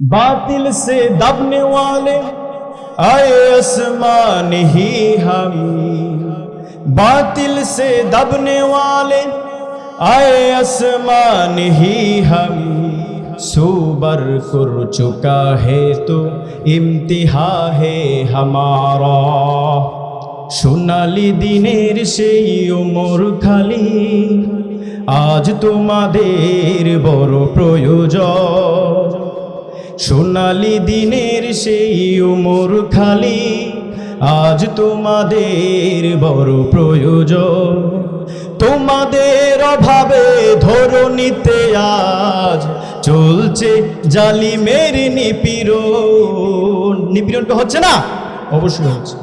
बातिल से दबने वाले आए आसमान ही हम बातिल से दबने वाले आए आसमान ही हम सुबर कर चुका है तो इम्तिहा है हमारा সোনালি দিনের সেই ওমর খালি আজ তোমাদের বড় প্রয়োজন সোনালি দিনের সেই ওমর খালি, আজ তোমাদের বড় প্রয়োজন। তোমাদের অভাবে ধরণীতে আজ চলছে জালি জালিমের নিপীড়ন। নিপীড়নটা হচ্ছে না? অবশ্যই হচ্ছে।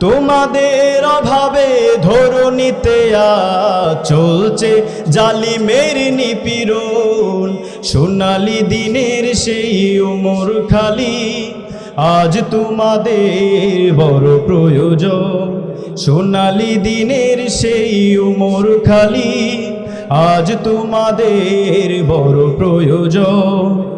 তোমাদের অভাবে ধরণীতে আজ চলছে জালি জালিমের নিপীড়ন। সোনালি দিনের সেই উমর খালি। আজ তোমাদের বড় প্রয়োজন। সোনালি দিনের সেই উমর খালি। আজ তোমাদের বড় প্রয়োজন।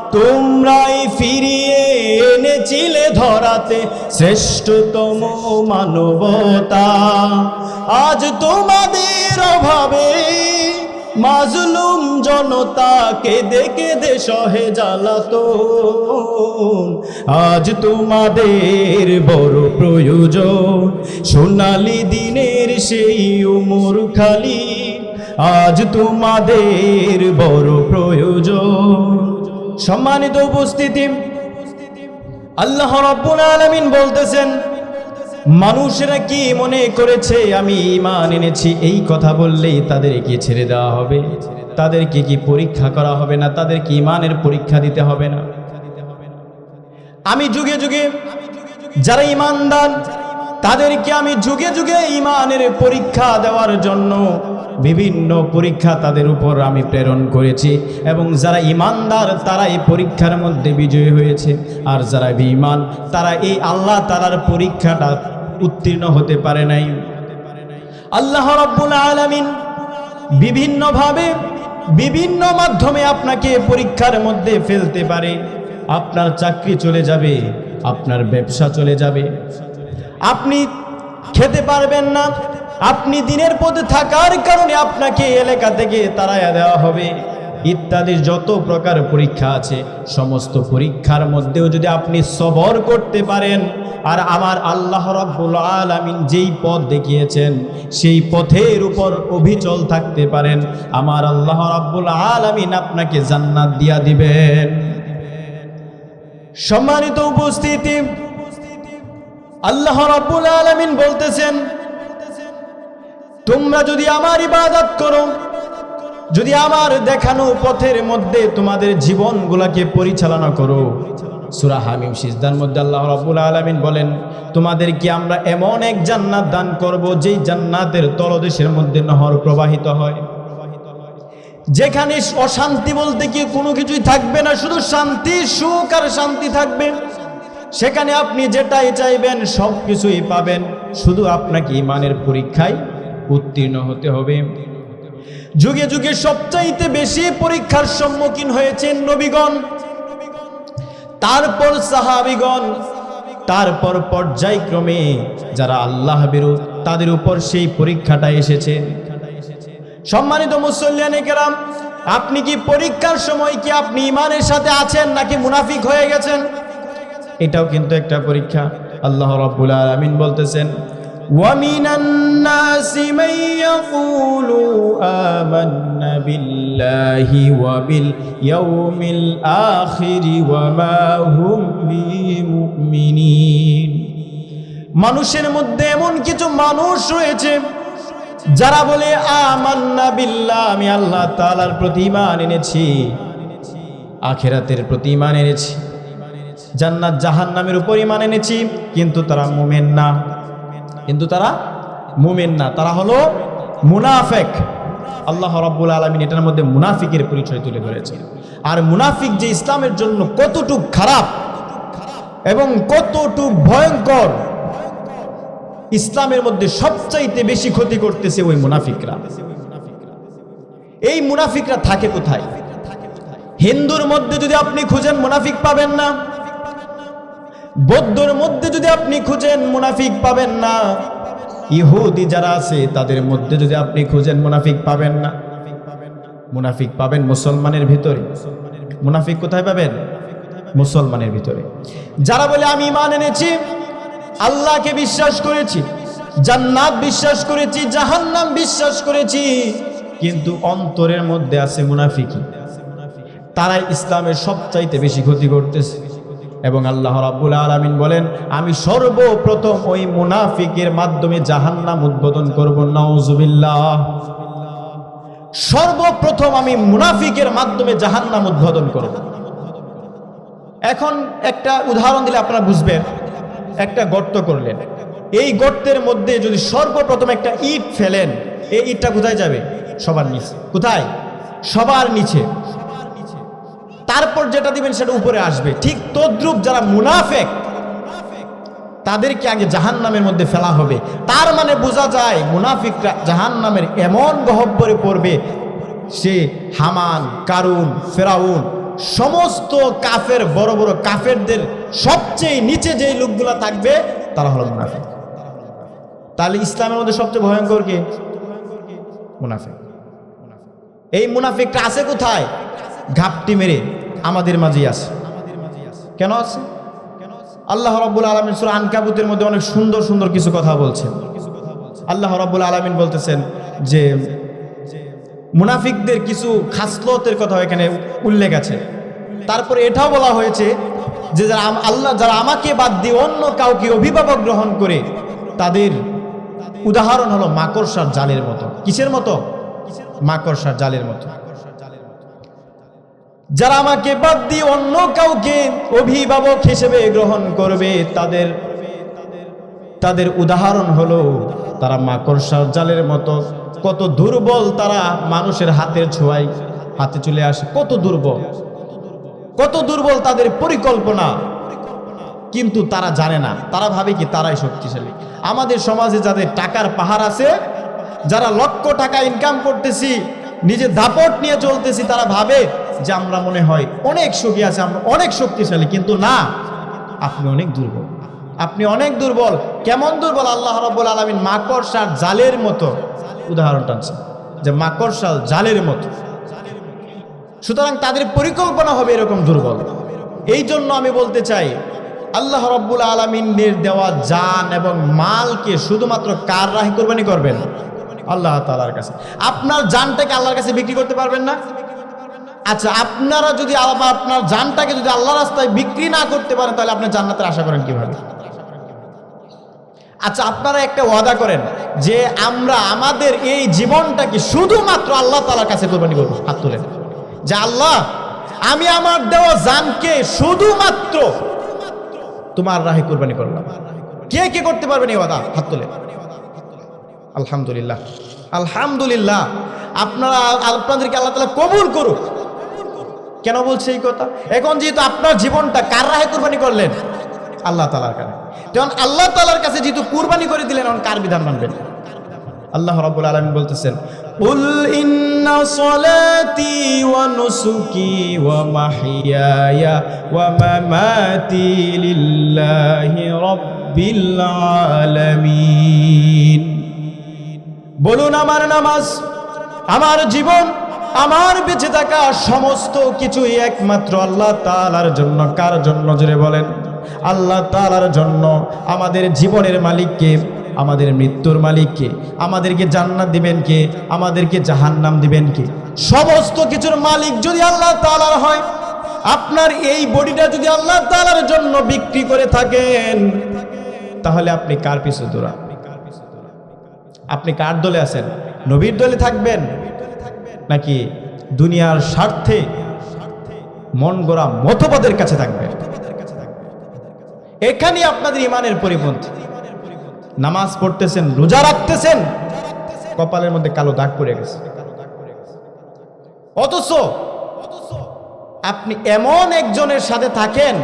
তোমরাই ফিরিয়ে এনেছিলে ধরাতে শ্রেষ্ঠতম মানবতা। আজ তোমাদের অভাবে মাজলুম জনতাকে দেখে দে সহে জ্বালাতো আজ তোমাদের বড় প্রয়োজন, সোনালি দিনের সেই উমর খালি আজ তোমাদের বড় প্রয়োজন সম্মানিত উপস্থিতি। আল্লাহ রব্বুল আলামিন বলতেছেন, মানুষেরা কি মনে করেছে আমি ইমান এনেছি? এই কথা বললেই তাদের তাদেরকে ছেড়ে দেওয়া হবে। তাদেরকে কি পরীক্ষা করা হবে না? তাদেরকে ইমানের পরীক্ষা দিতে হবে না। আমি যুগে যুগে যারা ইমানদার তাদেরকে আমি যুগে যুগে ইমানের পরীক্ষা দেওয়ার জন্য বিভিন্ন পরীক্ষা তাদের উপর আমি প্রেরণ করেছি এবং যারা ইমানদার তারা এই পরীক্ষার মধ্যে বিজয়ী হয়েছে। আর যারা বিমান তারা এই আল্লাহ তালার পরীক্ষাটা উত্তীর্ণ হতে পারে নাই। আল্লাহ রব্বুল আলামিন বিভিন্নভাবে, বিভিন্ন মাধ্যমে আপনাকে পরীক্ষার মধ্যে ফেলতে পারে। আপনার চাকরি চলে যাবে, আপনার ব্যবসা চলে যাবে। আপনি খেতে পারবেন না আপনি দিনের পথে থাকার কারণে আপনাকে এলাকা থেকে তাড়াইয়া দেওয়া হবে। ইত্যাদি যত প্রকার পরীক্ষা আছে, সমস্ত পরীক্ষার মধ্যেও যদি আপনি সবর করতে পারেন, আর আমার আল্লাহ রব্বুল আলামিন যেই পথ দেখিয়েছেন, সেই পথের উপর অভিচল থাকতে পারেন, আমার আল্লাহ রব্বুল আলামিন আপনাকে জান্নাত দিয়া দিবেন। সম্মানিত উপস্থিতি, আল্লাহ রব্বুল আলামিন বলতেছেন তোমরা যদি আমার ইবাদত করো, যদি আমার দেখানো পথের মধ্যে তোমাদের জীবনগুলোকে পরিচালনা করো। সুরা হামিম সিজদার মধ্যে আল্লাহ রাব্বুল আলামিন আমরা এমন এক জান্নাত দান করব যেই জান্নাতের মধ্যে নহর প্রবাহিত হয়। যেখানে অশান্তি বলতে কি কোনো কিছুই থাকবে না, শুধু শান্তি, সুখ আর শান্তি থাকবে। সেখানে আপনি যেটাই চাইবেন সব কিছুই পাবেন, শুধু আপনাকে ইমানের পরীক্ষায় উত্তীর্ণ হতে হবে। যুগে যুগে সবচাইতে বেশি পরীক্ষার সম্মুখীন হয়েছেন নবীগণ। তারপর সাহাবিগণ, তারপর পর্যায়ক্রমে যারা আল্লাহ বিরোধ তাদের উপর সেই পরীক্ষাটা এসেছে। সম্মানিত মুসল্লিয়ান কেরাম, আপনি কি পরীক্ষার সময় কি আপনি ইমানের সাথে আছেন নাকি মুনাফিক হয়ে গেছেন? এটাও কিন্তু একটা পরীক্ষা। আল্লাহ রাব্বুল আলামিন বলতেছেন ومن الناس من يقول آمنا بالله وباليوم الآخر وما هم بمؤمنين মানুষের মধ্যে এমন কিছু মানুষ রয়েছে যারা বলে আমান্না বিল্লাহ আমি আল্লাহ তাআলার প্রতি ঈমান এনেছি আখেরাতের প্রতি ঈমান এনেছি জান্নাত জাহান্নামের উপর ঈমান এনেছি কিন্তু তারা মুমিন না কিন্তু তারা মুমিন না। তারা হলো মুনাফেক। আল্লাহ রাব্বুল আলমিন এটার মধ্যে মুনাফিকের পরিচয় তুলে ধরেছে আর মুনাফিক যে ইসলামের জন্য কতটুক খারাপ এবং কতটুক ভয়ঙ্কর, ইসলামের মধ্যে সবচাইতে বেশি ক্ষতি করতেছে ওই মুনাফিকরা। এই মুনাফিকরা থাকে কোথায়? হিন্দুর মধ্যে যদি আপনি খুঁজেন, মুনাফিক পাবেন না। বৌদ্ধর মধ্যে যদি আপনি খুঁজেন, মুনাফিক পাবেন না। ইহুদি যারা আছে, তাদের মধ্যে যদি আপনি খুঁজেন, মুনাফিক পাবেন না। মুনাফিক পাবেন মুসলমানের ভিতরে। মুনাফিক কোথায় পাবেন? মুসলমানের ভিতরে। যারা বলে, আমি ইমান এনেছি, আল্লাহকে বিশ্বাস করেছি, জান্নাত বিশ্বাস করেছি, জাহান্নাম বিশ্বাস করেছি, কিন্তু অন্তরের মধ্যে আছে মুনাফিকি তারাই ইসলামের সবচাইতে বেশি ক্ষতি করতেছে। এবং আল্লাহ রাব্বুল আলামিন বলেন, আমি সর্বপ্রথম ওই মুনাফিকের মাধ্যমে জাহান্নাম উদ্বোধন করব, নাউজুবিল্লাহ। সর্বপ্রথম আমি মুনাফিকের মাধ্যমে জাহান্নাম উদ্বোধন করব। এখন একটা উদাহরণ দিলে আপনারা বুঝবেন, একটা গর্ত করলেন। এই গর্তের মধ্যে যদি সর্বপ্রথম একটা ইট ফেলেন, এই ইটটা কোথায় যাবে? সবার নিচে। কোথায়? সবার নিচে। তারপর যেটা দিবেন সেটা উপরে আসবে। ঠিক তদ্রুপ যারা মুনাফেক, তাদেরকে আগে জাহান নামের মধ্যে ফেলা হবে। তার মানে বোঝা যায় মুনাফিকরা জাহান নামের এমন গহব্বরে পড়বে, সে হামান, কারুন, ফেরাউন, সমস্ত কাফের, বড় বড় কাফেরদের সবচেয়ে নিচে যেই লোকগুলা থাকবে, তারা হলো মুনাফিক। তাহলে ইসলামের মধ্যে সবচেয়ে ভয়ঙ্কর কে? মুনাফিক। এই মুনাফিকটা আছে কোথায়? ঘাপটি মেরে আমাদের মাঝেই আছে। কেন আছে? আল্লাহ রব্বুল আলমিন সুরা আনকাবুতের মধ্যে অনেক সুন্দর সুন্দর কিছু কথা বলছেন। আল্লাহ রব্বুল আলমিন বলতেছেন যে, মুনাফিকদের কিছু খাসলতের কথা এখানে উল্লেখ আছে। তারপরে এটাও বলা হয়েছে যে, যারা আল্লাহ যারা আমাকে বাদ দিয়ে অন্য কাউকে অভিভাবক গ্রহণ করে, তাদের উদাহরণ হলো মাকড়সার জালের মতো। কিসের মতো? মাকড়সার জালের মতো। যারা আমাকে বাদ দিয়ে অন্য কাউকে অভিভাবক হিসেবে গ্রহণ করবে, তাদের তাদের উদাহরণ হলো, তারা মাকড়সার জালের মতো কত দুর্বল তারা মানুষের হাতের ছোঁয়ায় হাতে চলে আসে। কত দুর্বল কত দুর্বল তাদের পরিকল্পনা। কিন্তু তারা জানে না, তারা ভাবে কি তারাই শক্তিশালী। আমাদের সমাজে যাদের টাকার পাহাড় আছে, যারা লক্ষ টাকা ইনকাম করতেছি, নিজে দাপট নিয়ে চলতেছি, তারা ভাবে যে আমরা মনে হয় অনেক সুখী আছে, আমরা অনেক শক্তিশালী, কিন্তু না, আপনি অনেক দুর্বল। আপনি অনেক দুর্বল, কেমন দুর্বল? আল্লাহ রব্বুল আলমিন মাকড়সার জালের মতো উদাহরণ টানছে যে মাকড়সার জালের মতো। সুতরাং তাদের পরিকল্পনা হবে এরকম দুর্বল। এই জন্য আমি বলতে চাই, আল্লাহ রব্বুল আলমিনের দেওয়া জান এবং মালকে শুধুমাত্র কার রাহি কোরবানি করবেন? আল্লাহ তালার কাছে। আপনার জানটাকে আল্লাহর কাছে বিক্রি করতে পারবেন না? আচ্ছা আপনারা যদি আপনার জানটাকে যদি আল্লাহ রাস্তায় বিক্রি না করতে পারেন, তাহলে আপনি জান্নাতের আশা করেন কীভাবে? আচ্ছা আপনারা একটা ওয়াদা করেন যে আমরা আমাদের এই জীবনটাকে শুধুমাত্র আল্লাহ তালার কাছে কোরবানি করব, হাত তুলেন। যে আল্লাহ, আমি আমার দেওয়া জানকে শুধুমাত্র তোমার রাহে কোরবানি করলাম। কে কে করতে পারবেন এই ওয়াদা? হাত তুলে আলহামদুলিল্লাহ। আলহামদুলিল্লাহ। আপনারা, আপনাদেরকে আল্লাহ তালা কবুল করুক। কেন বলছে এই কথা? এখন যেহেতু আপনার জীবনটা কার রাহে কোরবানি করলেন? আল্লাহ তালার কাছে। যেমন আল্লাহ তালার কাছে যেহেতু কুরবানি করে দিলেন, এখন কার বিধান মানবেন? আল্লাহ রাব্বুল আলামিন বলতেছেন উল ইন্না সলাতি ওয়া নুসুকি ওয়া মাহইয়ায়া মামাতি লিল্লাহি রাব্বিল আলামিন। বলুন আমার নামাজ, আমার জীবন আমার বেঁচে থাকা সমস্ত কিছুই একমাত্র আল্লাহ তালার জন্য। কার জন্য জুড়ে বলেন? আল্লাহ তালার জন্য আমাদের জীবনের মালিককে, আমাদের মৃত্যুর মালিককে, আমাদেরকে জান্নাত দিবেন কে? আমাদেরকে জাহান্নাম দিবেন কে? সমস্ত কিছুর মালিক যদি আল্লাহ তাআলার হয়, আপনার এই বডিটা যদি আল্লাহ তালার জন্য বিক্রি করে থাকেন, তাহলে আপনি কার পিছু দৌড়ান? আপনি কার দলে আছেন? নবীর দলে থাকবেন? নাকি দুনিয়ার স্বার্থে মন গড়া মতবাদের কাছে থাকবে। এখানে আপনাদের ইমানের পরিপন্থী। নামাজ পড়তেছেন, রোজা রাখতেছেন, কপালের মধ্যে কালো দাগ পড়ে গেছে। অথচ আপনি এমন একজনের সাথে থাকেন,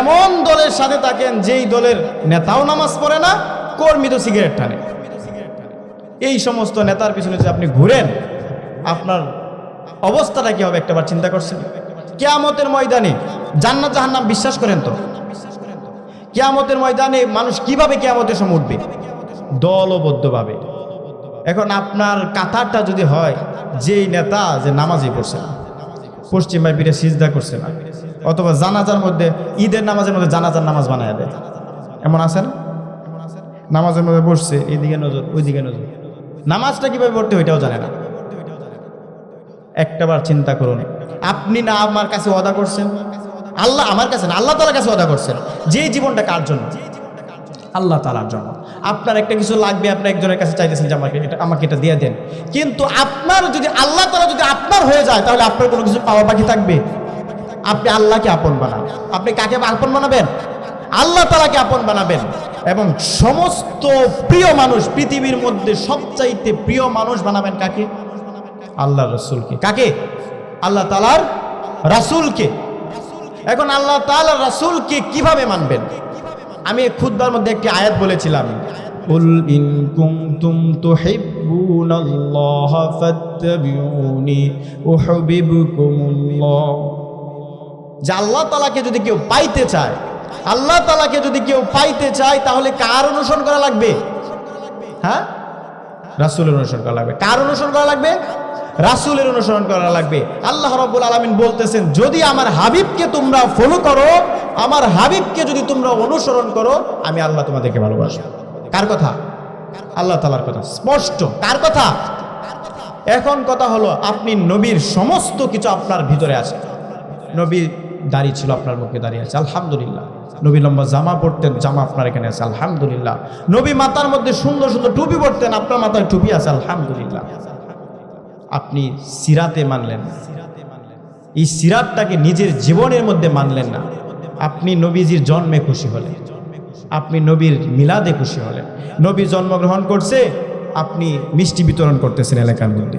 এমন দলের সাথে থাকেন যেই দলের নেতাও নামাজ পড়ে না কর্মী তো সিগারেট টানে। এই সমস্ত নেতার পিছনে যদি আপনি ঘুরেন আপনার অবস্থাটা কি হবে একটাবার চিন্তা করছেন? কেয়ামতের ময়দানে জান্নাত জাহান্নাম বিশ্বাস করেন তো? কেয়ামতের ময়দানে মানুষ কীভাবে কেয়ামতের সময় উঠবে? দলবদ্ধভাবে। এখন আপনার কাতারটা যদি হয়, যেই নেতা যে নামাজই পড়ছে না পশ্চিমায় পিঠে সিজদা করছে না, অথবা জানাজার মধ্যে, ঈদের নামাজের মধ্যে জানাজার নামাজ বানায় দেয়। এমন আছে না? নামাজের মধ্যে বসছে এইদিকে নজর, ওইদিকে নজর। নামাজটা কীভাবে পড়তে ওইটাও জানে না। একটাবার চিন্তা করুন। আপনি না আমার কাছে ওয়াদা করছেন? আল্লাহ আমার কাছে না, আল্লাহ তালার কাছে অদা করছেন। যে জীবনটা কার জন্য? আল্লাহ তালার জন্য। আপনার একটা কিছু লাগবে, আপনি একজনের কাছে চাইতেছেন যে আমাকে এটা আমাকে এটা দিয়ে দেন। কিন্তু আপনার যদি, আল্লাহ তালা যদি আপনার হয়ে যায়, তাহলে আপনার কোনো কিছু পাওয়া বাকি থাকবে। আপনি আল্লাহকে আপন বানান। আপনি কাকে আপন বানাবেন? আল্লাহ তালাকে আপন বানাবেন। এবং সমস্ত প্রিয় মানুষ, পৃথিবীর মধ্যে সবচাইতে প্রিয় মানুষ বানাবেন কাকে? আল্লাহ রসুলকে কাকে আল্লাহ তালার রাসুলকে এখন আল্লাহ তালার রাসুলকে কিভাবে মানবেন আমি এই খুদ্বার মধ্যে একটি আয়াত বলেছিলাম قل إن كنتم تحبون الله فاتبعوني أحببكم الله যে আল্লাহ তালাকে যদি কেউ পাইতে চায় আল্লাহ তালাকে যদি কেউ পাইতে চায় তাহলে কার অনুসরণ করা লাগবে হ্যাঁ রাসুলের অনুসরণ করা লাগবে কার অনুসরণ করা লাগবে রাসুলের অনুসরণ করা লাগবে। আল্লাহ রব্বুল আলমিন বলতেছেন, যদি আমার হাবিবকে তোমরা ফলো করো, আমার হাবিবকে যদি তোমরা অনুসরণ করো, আমি আল্লাহ তোমাদেরকে ভালোবাসবো। কার কথা? আল্লাহ তালার কথা। স্পষ্ট। কার কথা? এখন কথা হলো, আপনি নবীর সমস্ত কিছু আপনার ভিতরে আছে। নবীর দাড়ি ছিল, আপনার মুখে দাঁড়িয়ে আছে। আলহামদুলিল্লাহ। নবী লম্বা জামা পরতেন, জামা আপনার এখানে আছে। আলহামদুলিল্লাহ। নবী মাতার মধ্যে সুন্দর সুন্দর টুপি পরতেন, আপনার মাথায় টুপি আছে। আলহামদুলিল্লাহ। আপনি সিরাতে মানলেন এই সিরাতটাকে নিজের জীবনের মধ্যে মানলেন না। আপনি নবীজির জন্মে খুশি হলেন। আপনি নবীর মিলাদে খুশি হলেন। নবী জন্মগ্রহণ করছে, আপনি মিষ্টি বিতরণ করতেছেন এলাকার মধ্যে।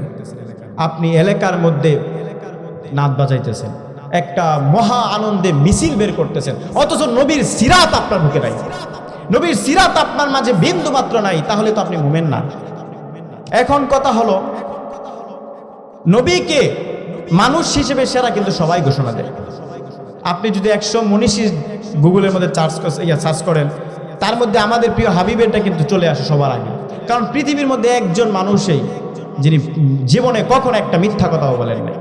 আপনি এলাকার মধ্যে নাচ বাজাইতেছেন। একটা মহা আনন্দে মিছিল বের করতেছেন। অথচ নবীর সিরাত আপনার বুকে নাই। নবীর সিরাত আপনার মাঝে বিন্দু মাত্র নাই, তাহলে তো আপনি মুমেন না। এখন কথা হলো নবীকে মানুষ হিসেবে সেরা কিন্তু সবাই ঘোষণা দেয়। আপনি যদি একশো মনীষী গুগলের মধ্যে চার্জ ইয়া সার্চ করেন, তার মধ্যে আমাদের প্রিয় হাবিবেরটা কিন্তু চলে আসে সবার আগে। কারণ পৃথিবীর মধ্যে একজন মানুষই যিনি জীবনে কখনো একটা মিথ্যা কথাও বলেন নাই।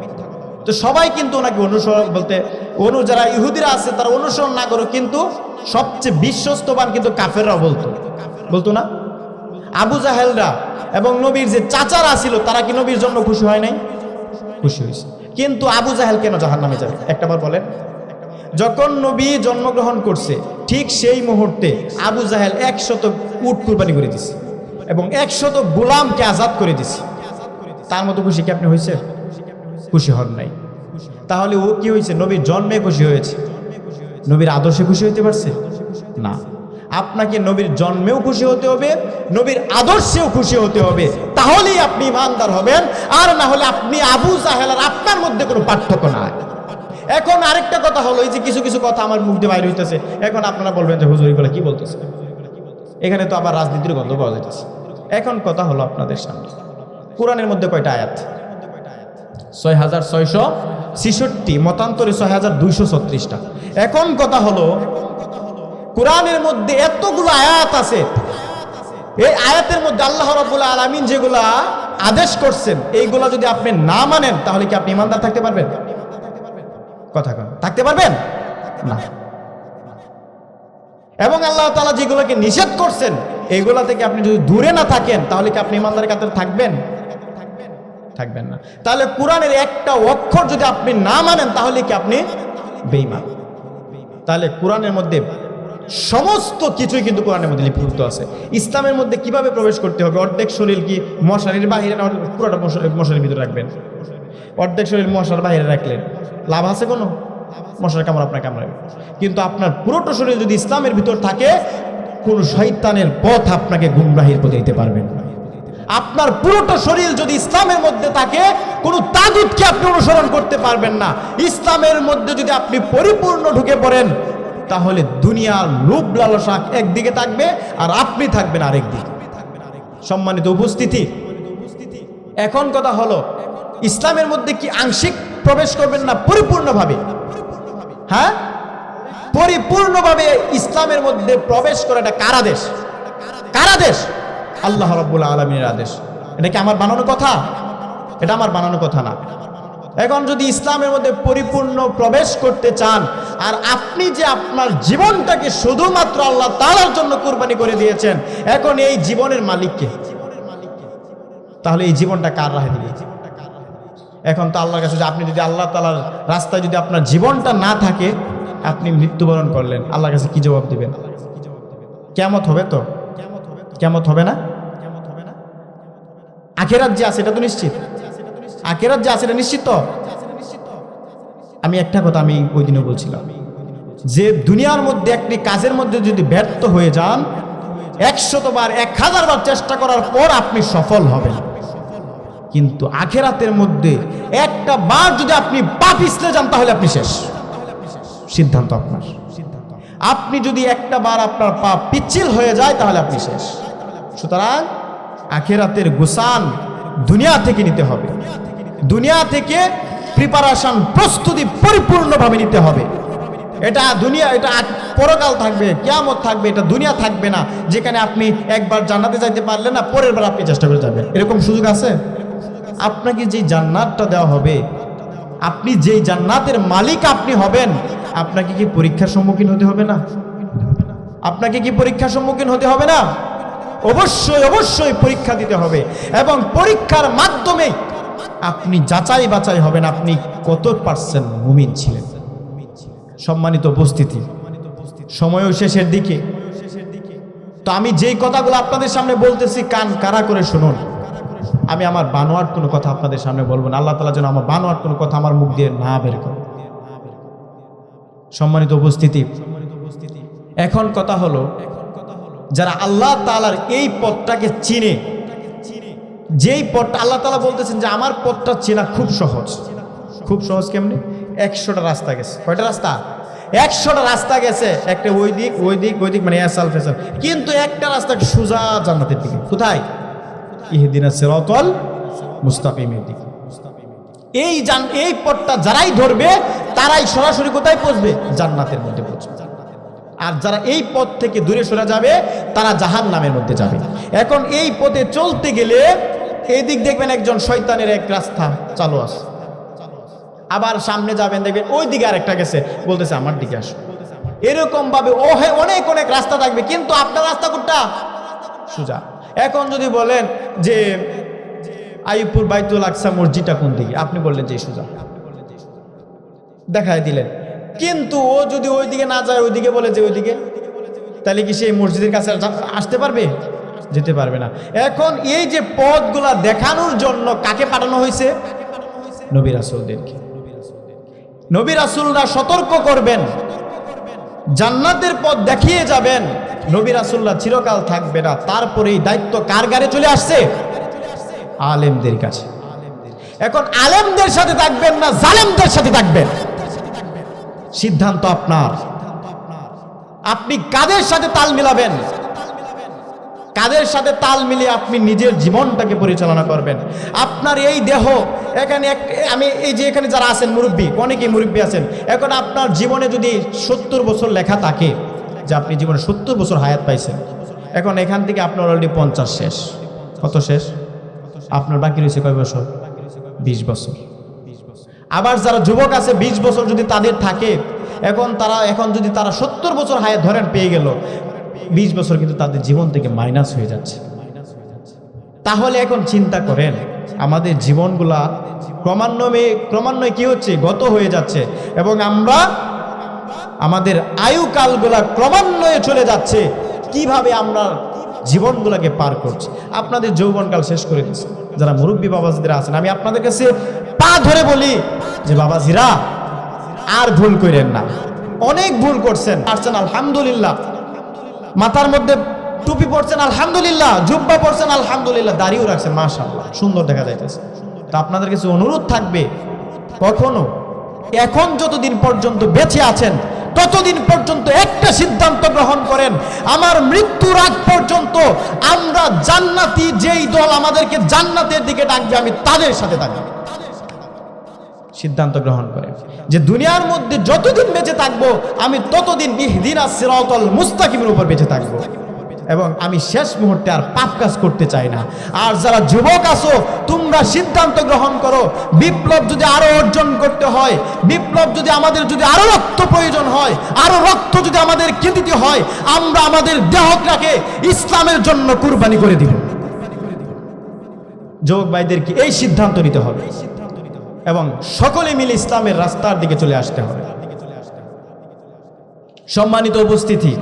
তো সবাই কিন্তু ওনাকে অনুসরণ বলতে, অনু যারা ইহুদিরা আছে, তারা অনুসরণ না করো কিন্তু সবচেয়ে বিশ্বস্তবান কিন্তু কাফেররাও বলতো। বলতো না? আবু জাহেলরা এবং নবীর যে চাচারা ছিল তারা কি নবীর জন্য খুশি হয় নাই? খুশি হয়েছে। কিন্তু আবু জাহেল কেন জাহান নামে যাবে একটাবার বলেন। যখন নবী জন্মগ্রহণ করছে ঠিক সেই মুহূর্তে আবু জাহেল একশত উট কুরবানি করে দিছে এবং একশত গোলামকে আজাদ করে দিছে। তার মতো খুশি কি আপনি হয়েছে খুশি হন নাই। তাহলে ও কি হয়েছে? নবীর জন্মে খুশি হয়েছে। নবীর আদর্শে খুশি হতে পারছে? না। আপনাকে নবীর জন্মেও খুশি হতে হবে, নবীর আদর্শেও খুশি হতে হবে। তাহলেই আপনি ইমানদার হবেন, আর না হলে আপনি আবু জাহেল আর আপনার মধ্যে কোনো পার্থক্য নাই। এখন আরেকটা কথা হলো, এই যে কিছু কিছু কথা আমার মুখ দিয়ে বাইরে হইতেছে, এখন আপনারা বলবেন যে, হুজুর, এগুলো কি বলতেছে? এখানে তো আবার রাজনীতির গন্ধ পাওয়া যাইতেছে। এখন কথা হলো আপনাদের সামনে। কোরআনের মধ্যে কয়টা আয়াত? ছয় হাজার ছয়শো ছিষট্টি, মতান্তরে ছয় হাজার দুইশো ছত্রিশটা। এখন কথা হলো কোরআনের মধ্যে এতগুলো আয়াত আছে। এই আয়াতের মধ্যে আল্লাহ রাব্বুল আলামিন যেগুলা আদেশ করছেন, এইগুলা যদি আপনি না মানেন, তাহলে কি আপনি ইমানদার থাকতে পারবেন? কথা থাকতে পারবেন? না। এবং আল্লাহ তালা যেগুলোকে নিষেধ করছেন, এইগুলা থেকে আপনি যদি দূরে না থাকেন, তাহলে কি আপনি ইমানদারের কাতারে থাকবেন? থাকবেন না। তাহলে কোরআনের একটা অক্ষর যদি আপনি না মানেন, তাহলে কি আপনি বেঈমান? তাহলে কোরআনের মধ্যে সমস্ত কিছুই কিন্তু কোরআনের মধ্যে লিপিবদ্ধ আছে। ইসলামের মধ্যে কীভাবে প্রবেশ করতে হবে? অর্ধেক শরীর কি মশারির বাহিরে পুরোটা মশারি- মশারির ভিতরে রাখবেন? অর্ধেক শরীর মশার বাহিরে রাখলেন। লাভ আছে কোনো? মশার কামড় আপনার কামড়াবে। কিন্তু আপনার পুরোটা শরীর যদি ইসলামের ভিতর থাকে, কোন শৈতানের পথ আপনাকে গুমরাহির পথে দিতে পারবেন আপনার পুরোটা শরীর যদি ইসলামের মধ্যে থাকে, কোনো তাগুতকে আপনি অনুসরণ করতে পারবেন না। ইসলামের মধ্যে যদি আপনি পরিপূর্ণ ঢুকে পড়েন তাহলে দুনিয়ার লোভ লালসা একদিকে থাকবে আর আপনি থাকবেন আরেক দিকে সম্মানিত উপস্থিতি। এখন কথা হলো, ইসলামের মধ্যে কি আংশিক প্রবেশ করবেন না পরিপূর্ণভাবে? হ্যাঁ? পরিপূর্ণভাবে ইসলামের মধ্যে প্রবেশ করা এটা কার আদেশ কার আদেশ আল্লাহ রব্বুল আলমীর আদেশ। এটা কি আমার বানানো কথা? এটা আমার বানানো কথা না। এখন যদি ইসলামের মধ্যে পরিপূর্ণ প্রবেশ করতে চান আর আপনি যে আপনার জীবনটাকে শুধুমাত্র আল্লাহ তালার জন্য কোরবানি করে দিয়েছেন, এখন এই জীবনের মালিককে? তাহলে এই জীবনটা কার রাহে দিবে? এখন তো আল্লাহর কাছে আপনি যদি আল্লাহ তালার রাস্তায় যদি আপনার জীবনটা না থাকে, আপনি মৃত্যুবরণ করলেন। আল্লাহর কাছে কি জবাব দিবেন? কেমত হবে তো? কেমত হবে না? আখেরাত যে আছে, এটা তো নিশ্চিত। আখেরাত যে আছে, এটা নিশ্চিত তো? আমি একটা কথা আমি ওই দিনও বলছিলাম। যে দুনিয়ার মধ্যে একটি কাজের মধ্যে যদি ব্যর্থ হয়ে যান একশত বার এক হাজার বার চেষ্টা করার পর আপনি সফল হবেন। কিন্তু আখেরাতের মধ্যে একটা বার যদি আপনি পা পিছলে যান, তাহলে আপনি শেষ। সিদ্ধান্ত আপনার। আপনি যদি একটা বার আপনার পা পিচ্ছিল হয়ে যায়, তাহলে আপনি শেষ। সুতরাং আখেরাতের গুসান দুনিয়া থেকে নিতে হবে। দুনিয়া থেকে প্রিপারেশন প্রস্তুতি পরিপূর্ণভাবে নিতে হবে। এটা দুনিয়া, এটা পরকাল থাকবে, কেয়ামত থাকবে, এটা দুনিয়া থাকবে না। যেখানে আপনি একবার জান্নাতে যাইতে পারলেন না, পরের বার আপনি চেষ্টা করে যাবেন। এরকম সুযোগ আছে? আপনাকে যে জান্নাতটা দেওয়া হবে, আপনি যেই জান্নাতের মালিক আপনি হবেন, আপনাকে কি পরীক্ষার সম্মুখীন হতে হবে না? আপনাকে কি পরীক্ষার সম্মুখীন হতে হবে না? অবশ্যই অবশ্যই পরীক্ষা দিতে হবে। এবং পরীক্ষার মাধ্যমে আপনি যাচাই বাছাই হবেন, আপনি কত পার্সেন্ট মুমিন ছিলেন? সম্মানিত উপস্থিতি, সময়ও শেষের দিকে। তো আমি যেই কথাগুলো আপনাদের সামনে বলতেছি, কান কারা করে শুনুন। আমি আমার বানোয়ার কোনো কথা আপনাদের সামনে বলব না। আল্লাহ তালা যেন আমার বানোয়ার কোনো কথা আমার মুখ দিয়ে না বের করে। সম্মানিত উপস্থিতি, এখন কথা হলো, যারা আল্লাহ তালার এই পথটাকে চিনে যেই পথটা আল্লাহ তালা বলতেছেন যে আমার পথটা চেনা খুব সহজ। খুব সহজ কেমনি? একশোটা রাস্তা গেছে। কয়টা রাস্তা? একশোটা রাস্তা গেছে। একটা ওই দিক ওই দিক ওই দিক মানে এসাল ফেসাল। কিন্তু একটা রাস্তা সোজা জান্নাতের দিকে। কোথায়? ইহদিনা সিরাতাল মুস্তাকিমের দিকে। এই জান, এই পথটা যারাই ধরবে, তারাই সরাসরি কোথায় পৌঁছবে? জান্নাতের মধ্যে পৌঁছবে। আর যারা এই পথ থেকে দূরে সরে যাবে, তারা জাহান নামের মধ্যে যাবে। এখন এই পথে চলতে গেলে এই দিক দেখবেন একজন শয়তানের এক রাস্তা চালু আছে। আবার সামনে যাবেন, দেখবেন ওই দিকে আরেকটা গেছে, বলতেছে, আমার দিকে আসো। এরকম ভাবে ও হ্যাঁ অনেক অনেক রাস্তা থাকবে, কিন্তু আপনার রাস্তা কোনটা? সোজা। এখন যদি বলেন যে আইপুর বাইতুল আকসা মসজিদটা কোন দিকে? আপনি বললেন যে সোজা। দেখায় দিলেন। কিন্তু ও যদি ওই দিকে না যায়, ওইদিকে বলে যে ওইদিকে, তাহলে কি সেই মসজিদের কাছে আসতে পারবে? যেতে পারবে না। এখন এই যে পথগুলা দেখানোর জন্য কাকে পাঠানো হয়েছে? নবী রাসুলদেরকে। নবী রাসুলরা সতর্ক করবেন। জান্নাতের পথ দেখিয়ে যাবেন। নবী রাসুল্লাহ চিরকাল থাকবে না। তারপরে এই দায়িত্ব কার গাড়ে চলে আসছে? আলেমদের কাছে। এখন আলেমদের সাথে থাকবেন না জালেমদের সাথে থাকবেন। সিদ্ধান্ত আপনার। আপনি কাদের সাথে তাল মিলাবেন? কাদের সাথে তাল মিলিয়ে আপনি নিজের জীবনটাকে পরিচালনা করবেন? আপনার এই দেহ, এখানে এক আমি এই যে এখানে যারা আছেন মুরব্বী, অনেকেই মুরব্বী আছেন, এখন আপনার জীবনে যদি সত্তর বছর লেখা থাকে, যে আপনি জীবনে সত্তর বছর হায়াত পাইছেন, এখন এখান থেকে আপনার অলরেডি পঞ্চাশ শেষ। কত শেষ? আপনার বাকি রয়েছে কয় বছর? বিশ বছর। আবার যারা যুবক আছে, বিশ বছর যদি তাদের থাকে, এখন তারা, এখন যদি তারা সত্তর বছর হায়াত ধরেন, পেয়ে গেল, বিশ বছর কিন্তু তাদের জীবন থেকে মাইনাস হয়ে যাচ্ছে। তাহলে এখন চিন্তা করেন, আমাদের জীবনগুলা ক্রমান্বয়ে ক্রমান্বয়ে কি হচ্ছে? গত হয়ে যাচ্ছে এবং আমরা, আমাদের আয়ুকালগুলা ক্রমান্বয়ে চলে যাচ্ছে। কীভাবে আমরা জীবনগুলাকে পার করছি? আপনাদের যৌবনকাল শেষ করে দিচ্ছে। যারা মুরব্বী বাবাজিরা আছেন, আমি আপনাদের কাছে ধরে বলি যে, বাবাজিরা, আর ভুল করেন না। অনেক ভুল করছেন। আসছেন আলহামদুলিল্লাহ। মাথার মধ্যে টুপি পরছেন, আলহামদুলিল্লাহ। জুব্বা পরছেন, আলহামদুলিল্লাহ। দাড়িও রাখছেন, মাশাআল্লাহ। সুন্দর দেখা যাইতেছে। তা আপনাদের কাছে অনুরোধ থাকবে, কখনো এখন যতদিন পর্যন্ত বেঁচে আছেন, ততদিন পর্যন্ত একটা সিদ্ধান্ত গ্রহণ করেন, আমার মৃত্যুর আগ পর্যন্ত আমরা জান্নাতি যেই দল আমাদেরকে জান্নাতের দিকে ডাকবে, আমি তাদের সাথে থাকব। সিদ্ধান্ত গ্রহণ করে যে দুনিয়ার মধ্যে যতদিন বেঁচে থাকব, আমি ততদিন সিরাতাল মুস্তাকিমের উপর বেঁচে থাকব। এবং আমি শেষ মুহূর্তে আর পাপ কাজ করতে চাই না। আর যারা যুবক আছো, তোমরা সিদ্ধান্ত গ্রহণ করো, বিপ্লব যদি আরও অর্জন করতে হয়, বিপ্লব যদি আমাদের যদি আরও রক্ত প্রয়োজন হয়, আরও রক্ত যদি আমাদের দিতে হয়, আমরা আমাদের দেহটাকে ইসলামের জন্য কুরবানি করে দিব। যুবক ভাইদেরকে এই সিদ্ধান্ত নিতে হবে। এবং সকলে মিলে ইসলামের রাস্তার দিকে চলে আসতে হবে। সম্মানিত উপস্থিতি।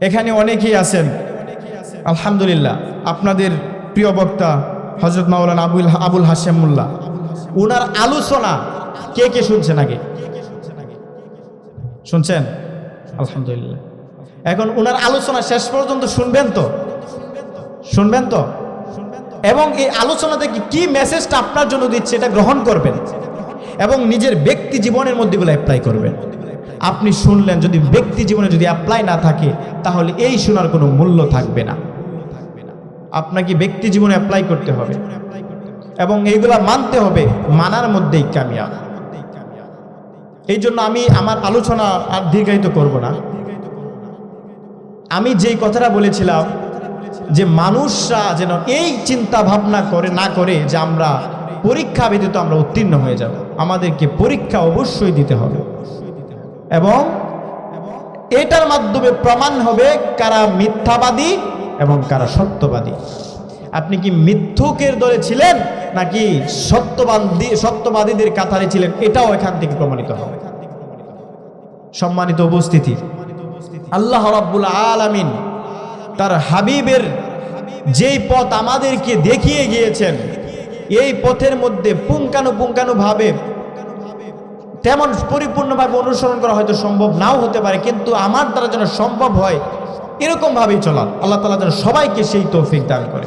এখানে অনেকেই আছেন। আলহামদুলিল্লাহ, আপনাদের প্রিয় বক্তা হজরত মাওলানা আবুল আবুল হাসেম মোল্লা। উনার আলোচনা কে কে শুনছেন আগে? শুনছেন? আলহামদুলিল্লাহ। এখন উনার আলোচনা শেষ পর্যন্ত শুনবেন তো? শুনবেন তো? এবং এই আলোচনা থেকে কি মেসেজটা আপনার জন্য দিচ্ছে এটা গ্রহণ করবেন এবং নিজের ব্যক্তি জীবনের মধ্যে গুলো অ্যাপ্লাই করবেন। আপনি শুনলেন, যদি ব্যক্তি জীবনে যদি অ্যাপ্লাই না থাকে, তাহলে এই শোনার কোনো মূল্য থাকবে না। আপনাকে ব্যক্তি জীবনে অ্যাপ্লাই করতে হবে এবং এইগুলা মানতে হবে মানার মধ্যেই কামিয়াব। এই জন্য আমি আমার আলোচনা আর দীর্ঘায়িত করব না। আমি যেই কথাটা বলেছিলাম যে মানুষরা যেন এই চিন্তা ভাবনা করে, না করে যে আমরা পরীক্ষা ব্যতীত আমরা উত্তীর্ণ হয়ে যাব। আমাদেরকে পরীক্ষা অবশ্যই দিতে হবে। এবং এটার মাধ্যমে প্রমাণ হবে কারা মিথ্যাবাদী এবং কারা সত্যবাদী। আপনি কি মিথ্যুকের দলে ছিলেন, নাকি সত্যবাদী সত্যবাদীদের কাতারে ছিলেন? এটাও এখান থেকে প্রমাণিত হবে। সম্মানিত উপস্থিতি। আল্লাহ রাব্বুল আলামিন তার হাবিবের যেই পথ আমাদেরকে দেখিয়ে গিয়েছেন, এই পথের মধ্যে পুঙ্খানু ভাবে তেমন পরিপূর্ণভাবে অনুসরণ করা হয়তো সম্ভব নাও হতে পারে, কিন্তু আমার দ্বারা যেন সম্ভব হয়, এরকমভাবেই চলার। চলা আল্লাহ তালা যেন সবাইকে সেই তৌফিক দান করে